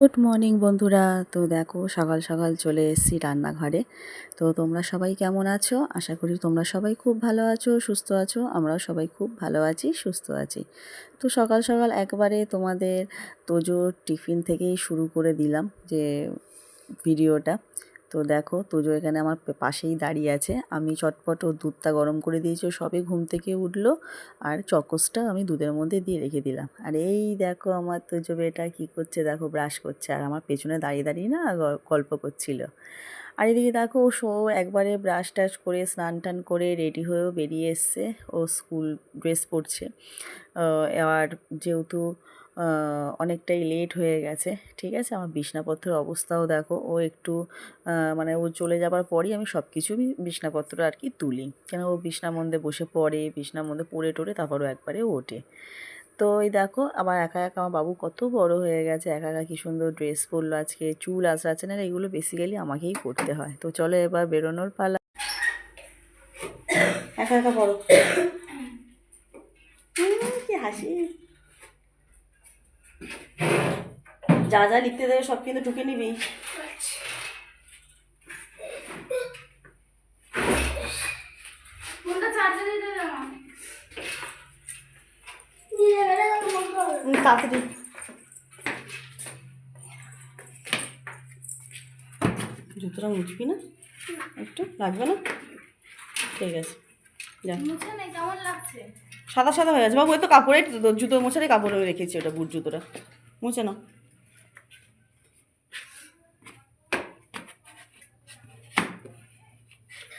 Good morning বন্ধুরা। তো দেখো, সকাল সকাল চলে এসেছি রান্নাঘরে। তো তোমরা সবাই কেমন আছো? আশা করি তোমরা সবাই খুব ভালো আছো, সুস্থ আছো। আমরাও সবাই খুব ভালো আছি, সুস্থ আছি। তো সকাল সকাল একবারে তোমাদের তোজোর টিফিন থেকেই শুরু করে দিলাম যে ভিডিওটা। তো দেখো তোজো এখানে আমার পাশেই দাঁড়িয়ে আছে। আমি চটপট ও দুধটা গরম করে দিয়েছি সবে ঘুম থেকে উঠল আর চকোসটা আমি দুধের মধ্যে দিয়ে রেখে দিলাম। আর এই দেখো আমার তোজো বেটা কী করছে, দেখো ব্রাশ করছে। আর আমার পেছনে দাঁড়িয়ে দাঁড়িয়ে না গল্প করছিল। আর এদিকে দেখো ও শো একবারে ব্রাশ টাশ করে স্নান টান করে রেডি হয়েও বেরিয়ে এসছে। ও স্কুল ড্রেস পরছে। এবার যেহেতু অনেকটাই লেট হয়ে গেছে, ঠিক আছে? আমার বিছনাপত্রের অবস্থাও দেখো, ও একটু মানে ও চলে যাবার পরই আমি সব কিছু বিছনাপত্র আর কি তুলি। কেন ও বিছনার মধ্যে বসে পড়ে বিছনার মধ্যে পড়ে টড়ে তারপরও একবারে ওঠে। তো এই দেখো, আবার একা একা আমার বাবু কত বড় হয়ে গেছে, একা একা কী সুন্দর ড্রেস পরলো আজকে, চুল আছে না এগুলো বেসিক্যালি আমাকেই করতে হয়। তো চলো এবার বেরোনোর পালা। একা একা বড় কি হাসি। যা যা লিখতে দেবে সব কিন্তু ঢুকে নিবি। তাড়াতাড়ি। জুতোটা মুছবি না? একটু? লাগবে না? ঠিক আছে যা। মুছে নেই কেমন লাগছে? সাদা সাদা হয়ে গেছে। বাবু ওই তো কাপড়ে জুতো মোছারে কাপড়ে রেখেছি ওটা বুট জুতোটা। মুছে না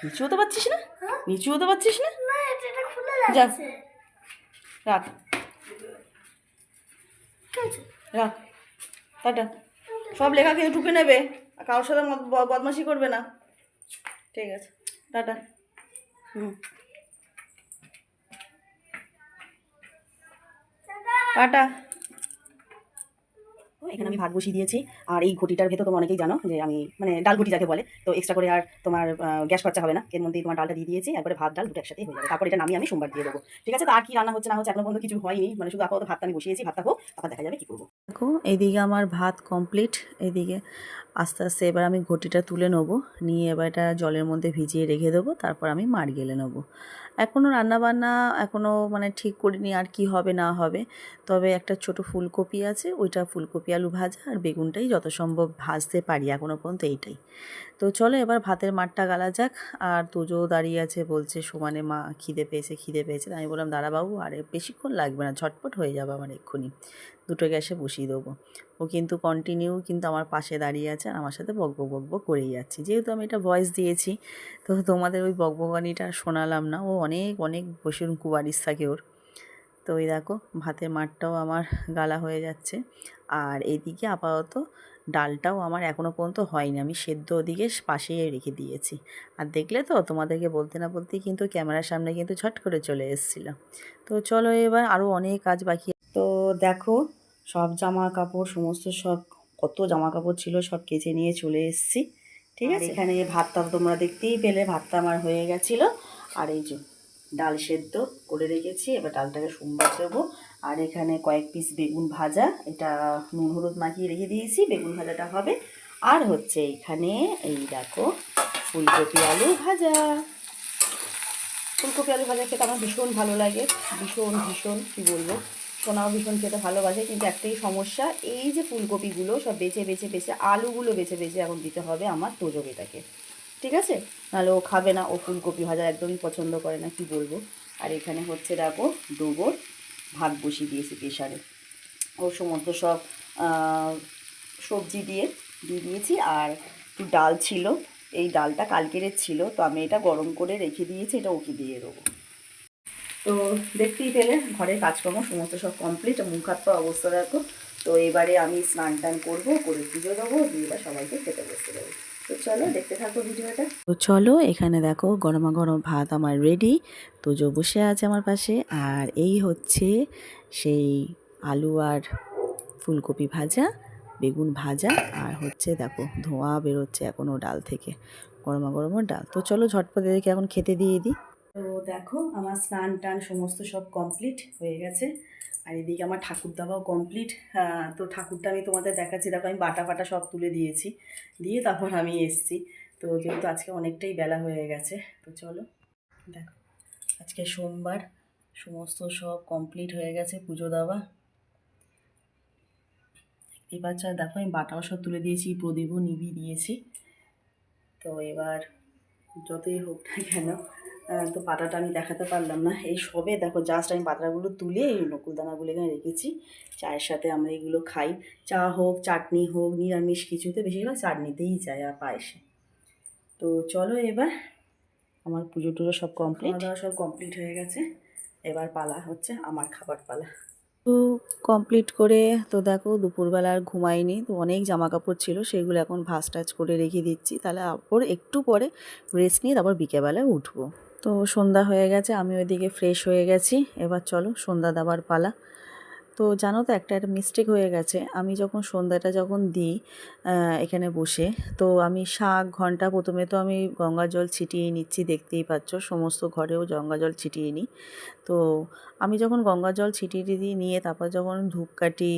নিচু হতে পারছিস না? নিচু হতে পারছিস না? যা। রাখ। রাখ। টাটা। সব লেখা কিন্তু টুকে নেবে। আর কারোর সাথে বদমাশি করবে না। ঠিক আছে। টাটা। হুম। টাটা। এখানে আমি ভাত বসিয়ে দিয়েছি। আর এই ঘটিটার ভেতর তোমরা অনেকেই জানো যে আমি মানে ডাল ঘটি যাকে বলে, তো এক্সট্রা করে আর তোমার গ্যাস খরচা হবে না। এর মধ্যেই তোমার ডালটা দিয়ে দিয়েছি, একবারে ভাত, ডাল দুটো একসাথে হয়ে যাবে। তারপর এটা নামিয়ে আমি সোমবার দিয়ে দেবো। ঠিক আছে? তো আর কি রান্না হচ্ছে না হচ্ছে এখনও পর্যন্ত কিছু হয়নি। মানে শুধু আপাতত ভাতটা আমি বসিয়েছি, ভাতটা হোক, তারপর দেখা যাবে কি করব। দেখো, এইদিকে আমার ভাত কমপ্লিট এইদিকে আস্তে আস্তে এবার আমি ঘটিটা তুলে নেব। নিয়ে এবার এটা জলের মধ্যে ভিজিয়ে রেখে দেবো। তারপর আমি মার গেলে নেব। এখনও রান্নাবান্না এখনও মানে ঠিক করিনি আর কি হবে না হবে। তবে একটা ছোট ফুলকপি আছে, ওইটা ফুলকপি, আলু ভাজা আর বেগুনটাই যত সম্ভব ভাজতে পারি এখনও পর্যন্ত এইটাই। তো চলো এবার ভাতের মাঠটা গালা যাক। আর তোজো দাঁড়িয়ে আছে বলছে, সমানে মা খিদে পেয়েছে খিদে পেয়েছে। আমি বললাম, দাঁড়া বাবু, আরে বেশিক্ষণ লাগবে না, ঝটপট হয়ে যাবে আমার এক্ষুনি। দুটো গ্যাসে বসিয়ে দেবো। ও কিন্তু কন্টিনিউ কিন্তু আমার পাশে দাঁড়িয়ে আছে আর আমার সাথে বকবক বকবক করেই যাচ্ছি। যেহেতু আমি এটা ভয়েস দিয়েছি, তো তোমাদের ওই বকবকানিটা শোনালাম না। ও অনেক অনেক বসে কুবারিস থাকে ওর। তো ওই দেখো, ভাতের মাঠটাও আমার গালা হয়ে যাচ্ছে। আর এদিকে আপাতত ডালটাও আমার এখনও পর্যন্ত হয়নি। আমি সেদ্ধ ওদিকে পাশেই রেখে দিয়েছি। আর দেখলে তো তোমাদেরকে বলতে না বলতেই কিন্তু ক্যামেরার সামনে কিন্তু ছট করে চলে এসেছিল। তো চলো এবার আরও অনেক কাজ বাকি দেখো সব জামা কাপড় সমস্ত সব কত জামা কাপড় ছিল সব কেচে নিয়ে চলে এসেছি। ঠিক আছে? এখানে ভাতটা তোমরা দেখতেই পেলে ভাতটা আমার হয়ে গেছিল। আর এই যে ডাল সেদ্ধ করে রেখেছি এবার ডালটাকে সোমবার দেবো। আর এখানে কয়েক পিস বেগুন ভাজা এটা নুন হলুদ মাখিয়ে রেখে দিয়েছি বেগুন ভাজাটা হবে। আর হচ্ছে এখানে এই দেখো ফুলকপি আলু ভাজা। ফুলকপি আলু ভাজা খেতে আমার ভীষণ ভালো লাগে ভীষণ ভীষণ কী বলব? সোনাও ভীষণ খেতে ভালোবাসে, কিন্তু একটাই সমস্যা, এই যে ফুলকপিগুলো সব বেছে বেছে বেছে, আলুগুলো বেছে বেছে এখন দিতে হবে আমার তোজো ঠিক আছে? নাহলে ও খাবে না, ও ফুলকপি ভাজা একদমই পছন্দ করে না, কি বলব? আর এখানে হচ্ছে দেখো ডুবোর ভাত বসিয়ে দিয়েছি প্রেশারে ও সমস্ত সব সবজি দিয়ে দিয়ে দিয়েছি, আর একটু ডাল ছিল, এই ডালটা কালকের ছিল, তো আমি এটা গরম করে রেখে দিয়েছি, এটা ওকে দিয়ে দেবো। তো দেখতেই পেলে ঘরের কাজকর্ম সমস্ত সব কমপ্লিট মুখ হাত পা অবস্থা দেখো। তো এবারে আমি স্নান টান করব, করে পুজো দেবো, দিয়ে সবাইকে খেতে বসতে দেবো। তো চলো, দেখতে ভিডিওটা। তো চলো, এখানে দেখো গরমা গরম ভাত আমার রেডি তো জো বসে আছে আমার পাশে, আর এই হচ্ছে সেই আলু আর ফুলকপি ভাজা, বেগুন ভাজা, আর হচ্ছে দেখো ধোঁয়া বেরোচ্ছে এখনও ডাল থেকে, গরমা গরম ডাল। তো চলো ঝটপট এদেরকে এখন খেতে দিয়ে দিই। তো দেখো, আমার স্নান টান সমস্ত সব কমপ্লিট হয়ে গেছে। আর এদিকে আমার ঠাকুর দাবাও কমপ্লিট তো ঠাকুরটা আমি তোমাদের দেখাচ্ছি। দেখো, আমি বাটা ফাটা সব তুলে দিয়েছি। দিয়ে তারপর আমি এসছি। তো যেহেতু আজকে অনেকটাই বেলা হয়ে গেছে, তো চলো। দেখো, আজকে সোমবার। সমস্ত সব কমপ্লিট হয়ে গেছে পুজো দেওয়া। এবার যা দেখো, আমি বাটাও সব তুলে দিয়েছি, প্রদীপও নিবি দিয়েছি। তো এবার যতই হোক না কেন তো পাতাটা আমি দেখাতে পারলাম না। এই সবে দেখো জাস্ট আমি পাতাগুলো তুলে এই নকুলদানাগুলো এখানে রেখেছি। চায়ের সাথে আমরা এগুলো খাই। চা হোক চাটনি হোক নিরামিষ কিছুতে বেশিরভাগ চাটনিতেই যায় আর পায়েসে। তো চলো এবার আমার পুজো টুজো সব কমপ্লিট দাওয়া সব কমপ্লিট হয়ে গেছে। এবার পালা হচ্ছে আমার খাবার পালা। তো কমপ্লিট করে তো দেখো দুপুরবেলা আর ঘুমাইনি। তো অনেক জামা কাপড় ছিল সেগুলো এখন ভাস টাচ করে রেখে দিচ্ছি। তাহলে তারপর একটু পরে রেস্ট নিয়ে তারপর বিকেবেলায় উঠবো। তো সন্ধ্যা হয়ে গেছে, আমি ওইদিকে ফ্রেশ হয়ে গেছি। এবার চলো সন্ধ্যা দাবার পালা। তো জানো তো একটা একটা মিস্টেক হয়ে গেছে। আমি যখন সন্ধ্যাটা যখন দিই এখানে বসে, তো আমি শাক ঘণ্টা প্রথমে তো আমি গঙ্গা জল ছিটিয়ে নিচ্ছি, দেখতেই পাচ্ছ, সমস্ত ঘরেও গঙ্গা জল ছিটিয়ে নিই। তো আমি যখন গঙ্গা জল ছিটিয়ে দিয়ে নিয়ে তারপর যখন ধূপকাঠি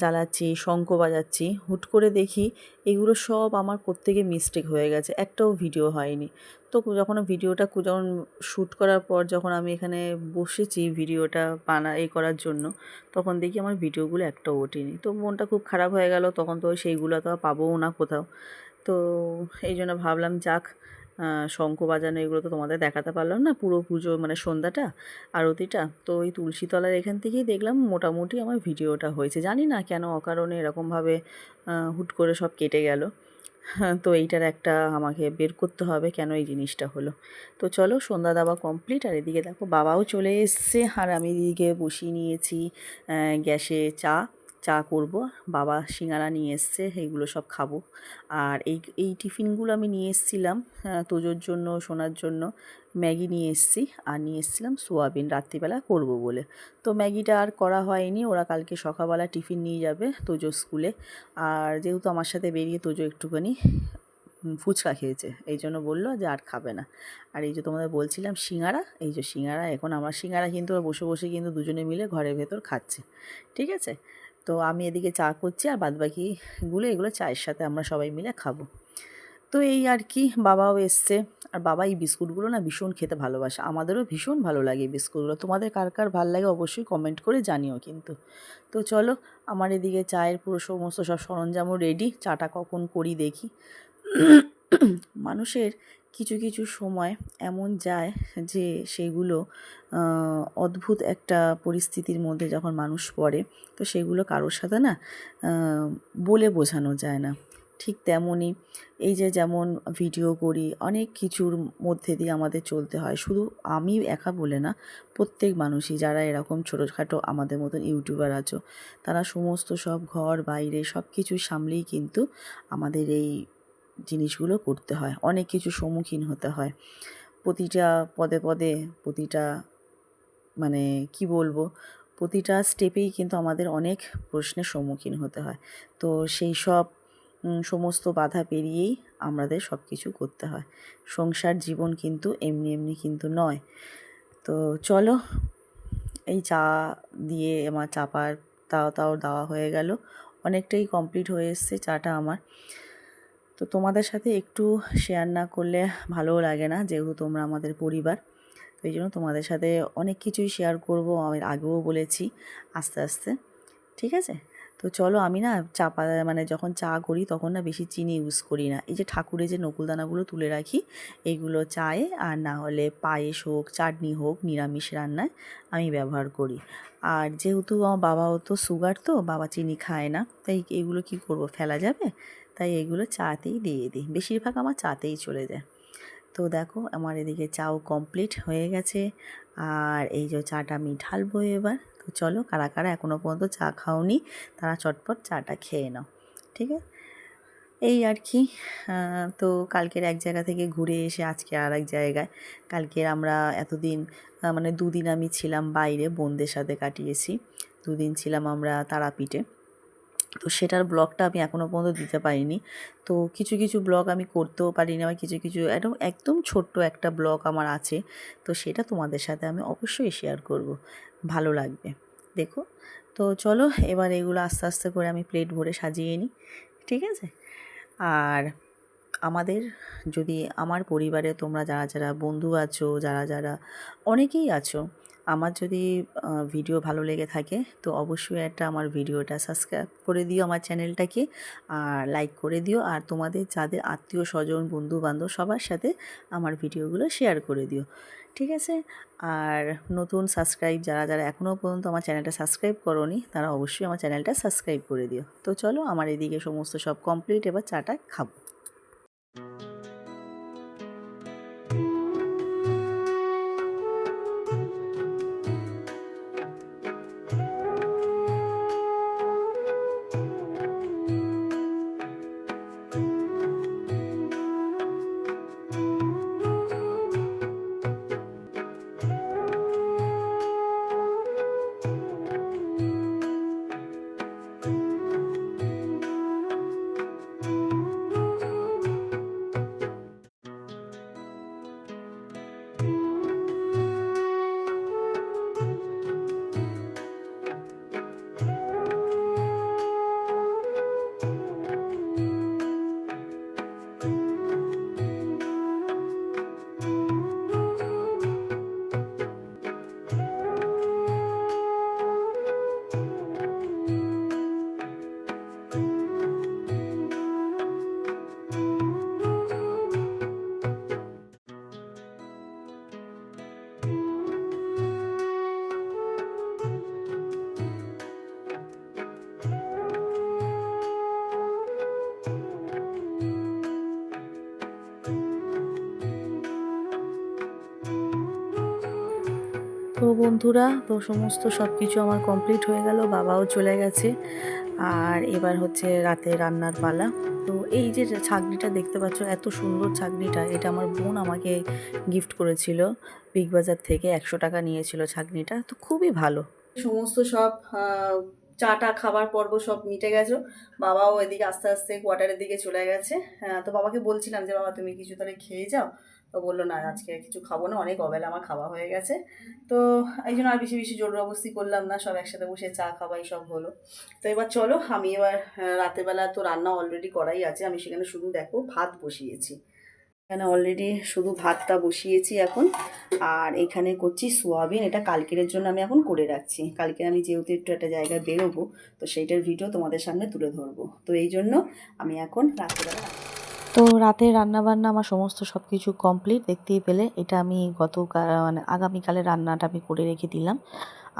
জ্বালাচ্ছি, শঙ্খ বাজাচ্ছি, হুট করে দেখি এগুলো সব আমার প্রত্যেকে মিস্টেক হয়ে গেছে, একটাও ভিডিও হয়নি। তো যখন ভিডিওটা যখন শ্যুট করার পর যখন আমি এখানে বসেছি ভিডিওটা বানা এই করার জন্য, তখন দেখি আমার ভিডিওগুলো একটাও ওঠেনি। তো মনটা খুব খারাপ হয়ে গেল, তখন তো সেইগুলো তো আর পাবোও না কোথাও। তো এই জন্য ভাবলাম যাক শঙ্খ বাজানো এগুলো তো তোমাদের দেখাতে পারলাম না, পুরো পুজো মানে সন্ধ্যাটা, আরতিটা। তো ওই তুলসীতলার এখান থেকেই দেখলাম মোটামুটি আমার ভিডিওটা হয়েছে। জানি না কেন অকারণে এরকমভাবে হুট করে সব কেটে গেল। তো এইটার একটা আমাকে বের করতে হবে কেন এই জিনিসটা হলো। তো চলো সন্ধ্যা দাওয়া কমপ্লিট আর এদিকে দেখো বাবাও চলে এসছে, আর আমি এদিকে বসিয়ে নিয়েছি গ্যাসে চা। চা করব, বাবা সিঙ্গারা নিয়ে এসছে এইগুলো সব খাব। আর এই এই টিফিনগুলো আমি নিয়ে এসেছিলাম তোজোর জন্য, সোনার জন্য। ম্যাগি নিয়ে এসেছি, আর নিয়ে এসেছিলাম সোয়াবিন, রাত্রিবেলা করব বলে। তো ম্যাগিটা আর করা হয়নি, ওরা কালকে সকালবেলা টিফিন নিয়ে যাবে তোজো স্কুলে। আর যেহেতু আমার সাথে বেরিয়ে তোজো একটুখানি ফুচকা খেয়েছে, এই জন্য বলল যে আর খাবে না। আর এই যে তোমাদের বলছিলাম সিঙ্গারা, এই যে সিঙ্গারা, এখন আমার সিঙ্গারা কিন্তু বসে বসে কিন্তু দুজনে মিলে ঘরের ভেতর খাচ্ছে। ঠিক আছে? তো আমি এদিকে চা করছি আর বাদবাকিগুলো এগুলো চায়ের সাথে আমরা সবাই মিলে খাব। তো এই আর কি, বাবাও এসছে। আর বাবা এই বিস্কুটগুলো না ভীষণ খেতে ভালোবাসে। আমাদেরও ভীষণ ভালো লাগে এই বিস্কুটগুলো। তোমাদের কার কার ভালো লাগে অবশ্যই কমেন্ট করে জানিও কিন্তু। তো চলো, আমার এদিকে চায়ের পুরো সমস্ত সব সরঞ্জামও রেডি চাটা কখন করি দেখি। মানুষের কিছু কিছু সময় এমন যায় যে সেগুলো অদ্ভুত একটা পরিস্থিতির মধ্যে যখন মানুষ পড়ে, তো সেগুলো কারোর সাথে না বলে বোঝানো যায় না। ঠিক তেমনই এই যে যেমন ভিডিও করি, অনেক কিছুর মধ্যে দিয়ে আমাদের চলতে হয়। শুধু আমি একা বলে না, প্রত্যেক মানুষই, যারা এরকম ছোটোখাটো আমাদের মতন ইউটিউবার আছো, তারা সমস্ত সব ঘর, বাইরে সব কিছু সামলেই কিন্তু আমাদের এই জিনিসগুলো করতে হয়। অনেক কিছু সম্মুখীন হতে হয়। প্রতিটা পদে পদে, প্রতিটা মানে কি বলব, প্রতিটা স্টেপেই কিন্তু আমাদের অনেক প্রশ্নের সম্মুখীন হতে হয়। তো সেই সব সমস্ত বাধা পেরিয়েই আমাদের সব কিছু করতে হয়। সংসার জীবন কিন্তু এমনি এমনি কিন্তু নয়। তো চলো, এই চা দিয়ে আমার চাপার তাও তাও দেওয়া হয়ে গেল। অনেকটাই কমপ্লিট হয়ে এসছে চাটা আমার। তো তোমাদের সাথে একটু শেয়ার না করলে ভালোও লাগে না, যেহেতু তোমরা আমাদের পরিবার। তো এই জন্য তোমাদের সাথে অনেক কিছুই শেয়ার করব আমি আগেও বলেছি আস্তে আস্তে। ঠিক আছে? তো চলো আমি না চা পা মানে যখন চা করি তখন না বেশি চিনি ইউজ করি না। এই যে ঠাকুরের যে নকুলদানাগুলো তুলে রাখি এইগুলো চায়ে আর না হলে পায়েস হোক, চাটনি হোক, নিরামিষ রান্নায় আমি ব্যবহার করি। আর যেহেতু আমার বাবাও তো সুগার তো, বাবা চিনি খায় না, তাই এগুলো কি করব, ফেলা যাবে? তাই এগুলো চাতেই দিয়ে দিই। বেশিরভাগ আমার চাতেই চলে যায়। তো দেখো আমার এদিকে চাও কমপ্লিট হয়ে গেছে। আর এই যে চাটা আমি ঢালবো এবার। তো চলো কারা কারা এখনও পর্যন্ত চা খাওনি, তারা চটপট চাটা খেয়ে নাও। ঠিক আছে? এই আর কি। তো কালকের এক জায়গা থেকে ঘুরে এসে আজকে আর এক জায়গায়। কালকের আমরা এতদিন মানে দুদিন আমি ছিলাম বাইরে, বোনদের সাথে কাটিয়েছি। দুদিন ছিলাম আমরা তারাপীঠে। তো সেটার ব্লগটা আমি এখনও পর্যন্ত দিতে পারিনি। তো কিছু কিছু ব্লগ আমি করতেও পারিনি। আবার কিছু কিছু একদম একদম ছোট্ট একটা ব্লগ আমার আছে। তো সেটা তোমাদের সাথে আমি অবশ্যই শেয়ার করব। ভালো লাগবে। দেখো। তো চলো এবার এগুলো আস্তে আস্তে করে আমি প্লেট ভরে সাজিয়ে নিই। ঠিক আছে? আর আমাদের যদি, আমার পরিবারে তোমরা যারা যারা বন্ধু আছো, যারা যারা অনেকেই আছো আমার যদি ভিডিও ভালো লেগে থাকে, তো অবশ্যই একটা আমার ভিডিওটা সাবস্ক্রাইব করে দিও আমার চ্যানেলটাকে আর লাইক করে দিও। আর তোমাদের যাদের আত্মীয় স্বজন বন্ধু বান্ধব সবার সাথে আমার ভিডিওগুলো শেয়ার করে দিও। ঠিক আছে? আর নতুন সাবস্ক্রাইব যারা যারা এখনও পর্যন্ত আমার চ্যানেলটা সাবস্ক্রাইব করোনি, তারা অবশ্যই আমার চ্যানেলটা সাবস্ক্রাইব করে দিও। তো চলো, আমার এদিকে সমস্ত সব কমপ্লিট এবার চাটা খাব। তো বন্ধুরা, তো সমস্ত সব কিছু আমার কমপ্লিট হয়ে গেল, বাবাও চলে গেছে। আর এবার হচ্ছে রাতে রান্নার পালা। তো এই যে ছাগনিটা দেখতে পাচ্ছ, এত সুন্দর ছাগনিটা এটা আমার বোন আমাকে গিফট করেছিল। বিগ বাজার থেকে একশো টাকা নিয়েছিল ছাগনিটা তো খুবই ভালো। সমস্ত সব চাটা খাবার পর্ব সব মিটে গেছো। বাবাও এদিকে আস্তে আস্তে কোয়ার্টারের দিকে চলে গেছে। হ্যাঁ, তো বাবাকে বলছিলাম যে বাবা তুমি কিছু তাহলে খেয়ে যাও? তো বলল না আজকে কিছু খাব না। অনেক অবেলা আমার খাওয়া হয়ে গেছে। তো এই জন্য আর বেশি বেশি জোর জবরদস্তি করলাম না। সব একসাথে বসে চা খাওয়াই সব হলো। তো এবার চলো আমি এবার আহ, রাতেরবেলা তো রান্না অলরেডি করাই আছে। আমি সেখানে শুধু দেখো ভাত বসিয়েছি। এখানে অলরেডি শুধু ভাতটা বসিয়েছি এখন। আর এখানে করছি সোয়াবিন, এটা কালকের জন্য আমি এখন করে রাখছি। কালকে আমি যেহেতু একটু একটা জায়গায় বেরোবো, তো সেইটার ভিডিও তোমাদের সামনে তুলে ধরবো। তো এই জন্য আমি এখন রাত্রেবেলা তো রাতে রান্নাবান্না আমার সমস্ত সব কিছু কমপ্লিট দেখতেই পেলে। এটা আমি গত মানে আগামীকালে রান্নাটা আমি করে রেখে দিলাম।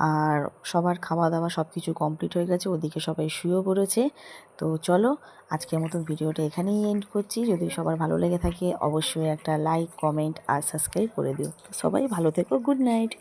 আর সবার খাওয়া দাওয়া সব কিছু কমপ্লিট হয়ে গেছে, ওদিকে সবাই শুয়েও পড়েছে। তো চলো, আজকের মতন ভিডিওটা এখানেই এন্ড করছি। যদি সবার ভালো লেগে থাকে, অবশ্যই একটা লাইক কমেন্ট আর সাবস্ক্রাইব করে দিও। তো সবাই ভালো থেকো গুড নাইট